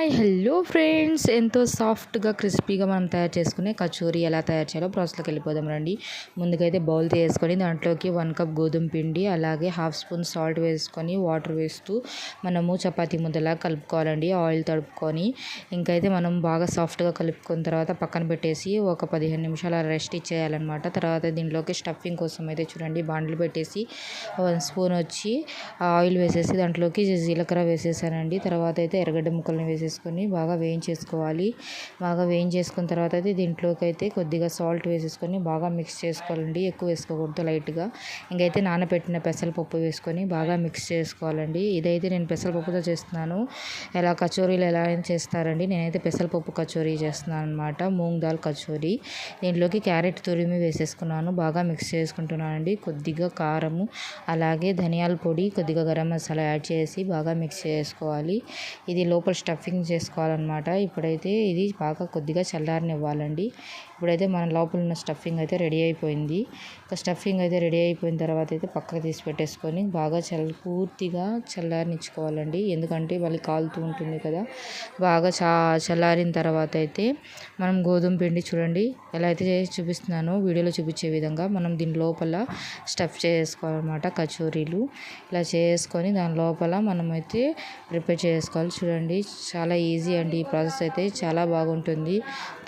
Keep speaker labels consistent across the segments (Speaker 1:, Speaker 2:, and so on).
Speaker 1: Hi hello friends. ఎంతో సాఫ్ట్గా క్రిస్పీగా మనం తయారు చేసుకునే కచోరీ ఎలా తయారు చేయాలో ప్రాసెస్లోకి వెళ్ళిపోదాం రండి. ముందుకైతే బౌల్ తీసుకొని దాంట్లోకి వన్ కప్ గోధుమ పిండి అలాగే హాఫ్ స్పూన్ సాల్ట్ వేసుకొని వాటర్ వేస్తూ మనము చపాతి ముద్దలా కలుపుకోవాలండి. ఆయిల్ తడుపుకొని ఇంకైతే మనం బాగా సాఫ్ట్గా కలుపుకున్న తర్వాత పక్కన పెట్టేసి ఒక పదిహేను నిమిషాలు రెస్ట్ ఇచ్చేయాలన్నమాట. తర్వాత దీంట్లోకి స్టఫింగ్ కోసం అయితే చూడండి బాండ్లు పెట్టేసి వన్ స్పూన్ వచ్చి ఆయిల్ వేసేసి దాంట్లోకి జీలకర్ర వేసేసానండి. తర్వాత అయితే ఎర్రగడ్డ ముక్కలను వేసేసి వేసేసుకొని బాగా వేయించేసుకోవాలి. బాగా వేయించేసుకున్న తర్వాత అయితే దీంట్లోకి అయితే కొద్దిగా సాల్ట్ వేసేసుకొని బాగా మిక్స్ చేసుకోవాలండి. ఎక్కువ వేసుకోకూడదు లైట్గా. ఇంకైతే నానబెట్టిన పెసరపప్పు వేసుకొని బాగా మిక్స్ చేసుకోవాలండి. ఇదైతే నేను పెసరపప్పుతో చేస్తున్నాను. ఎలా కచోరీలు ఎలా చేస్తారండి. నేనైతే పెసరపప్పు కచోరీ చేస్తున్నాను అనమాట మూంగ్ దాల్ కచోరీ. దీంట్లోకి క్యారెట్ తురిమి వేసేసుకున్నాను. బాగా మిక్స్ చేసుకుంటున్నానండి. కొద్దిగా కారము అలాగే ధనియాల పొడి కొద్దిగా గరం మసాలా యాడ్ చేసి బాగా మిక్స్ చేసుకోవాలి. ఇది లోపల స్టఫింగ్ స్టఫింగ్ చేసుకోవాలన్నమాట. ఇప్పుడైతే ఇది బాగా కొద్దిగా చల్లారనివ్వాలండి. ఇప్పుడైతే మన లోపల ఉన్న స్టఫింగ్ అయితే రెడీ అయిపోయింది. ఇంకా స్టఫింగ్ అయితే రెడీ అయిపోయిన తర్వాత అయితే పక్కకు తీసి పెట్టేసుకొని బాగా చల్ పూర్తిగా చల్లారనిచ్చుకోవాలండి. ఎందుకంటే మళ్ళీ కాలుతూ ఉంటుంది కదా. బాగా చా చల్లారిన తర్వాత అయితే మనం గోధుమ పిండి చూడండి. ఎలా అయితే చేసి చూపిస్తున్నానో వీడియోలో చూపించే విధంగా మనం దీని లోపల స్టఫ్ చేసుకోవాలన్నమాట కచోరీలు. ఇలా చేసుకొని దాని లోపల మనమైతే ప్రిపేర్ చేసుకోవాలి. చూడండి చాలా చాలా ఈజీ అండి ఈ ప్రాసెస్ అయితే. చాలా బాగుంటుంది.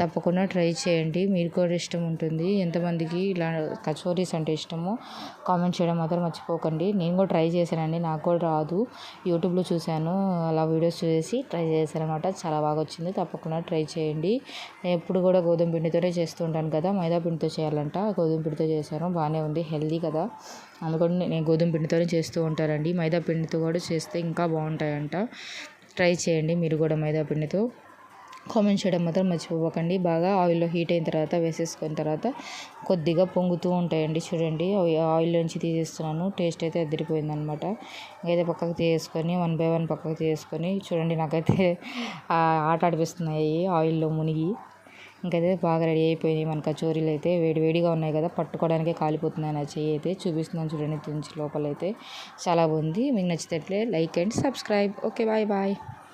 Speaker 1: తప్పకుండా ట్రై చేయండి. మీరు కూడా ఇష్టం ఉంటుంది. ఎంతమందికి ఇలా కచోరీస్ అంటే ఇష్టమో కామెంట్ చేయడం మాత్రం మర్చిపోకండి. నేను కూడా ట్రై చేశానండి. నాకు కూడా రాదు. యూట్యూబ్లో చూశాను. అలా వీడియోస్ చూసి ట్రై చేశాను అనమాట చాలా బాగా వచ్చింది. తప్పకుండా ట్రై చేయండి. ఎప్పుడు కూడా గోధుమ పిండితోనే చేస్తూ ఉంటాను కదా. మైదా పిండితో చేయాలంట. గోధుమ పిండితో చేశాను. బాగానే ఉంది. హెల్దీ కదా. అందుకని నేను గోధుమ పిండితోనే చేస్తూ ఉంటానండి. మైదా పిండితో కూడా చేస్తే ఇంకా బాగుంటాయంట. ట్రై చేయండి మీరు కూడా మైదా పిండితో. కామెంట్ చేయడం మాత్రం మర్చిపోకండి. బాగా ఆయిల్లో హీట్ అయిన తర్వాత వేసేసుకున్న తర్వాత కొద్దిగా పొంగుతూ ఉంటాయండి చూడండి. ఆయిల్ నుంచి తీసేస్తున్నాను. టేస్ట్ అయితే అదిరిపోయింది అనమాట ఇంకైతే పక్కకు తీసేసుకొని వన్ బై వన్ పక్కకు తీసేసుకొని చూడండి. నాకైతే ఆట ఆడిపిస్తున్నాయి ఆయిల్లో మునిగి ఇంకైతే బాగా రెడీ అయిపోయినాయి. మన కచోరీలు అయితే వేడివేడిగా ఉన్నాయి కదా పట్టుకోవడానికే కాలిపోతున్నాయి నా చెయ్యి అయితే. చూపిస్తున్నాను చూడండి తుంచి లోపలైతే. చాలా బాగుంది. మీకు నచ్చితే like and subscribe. Okay bye bye.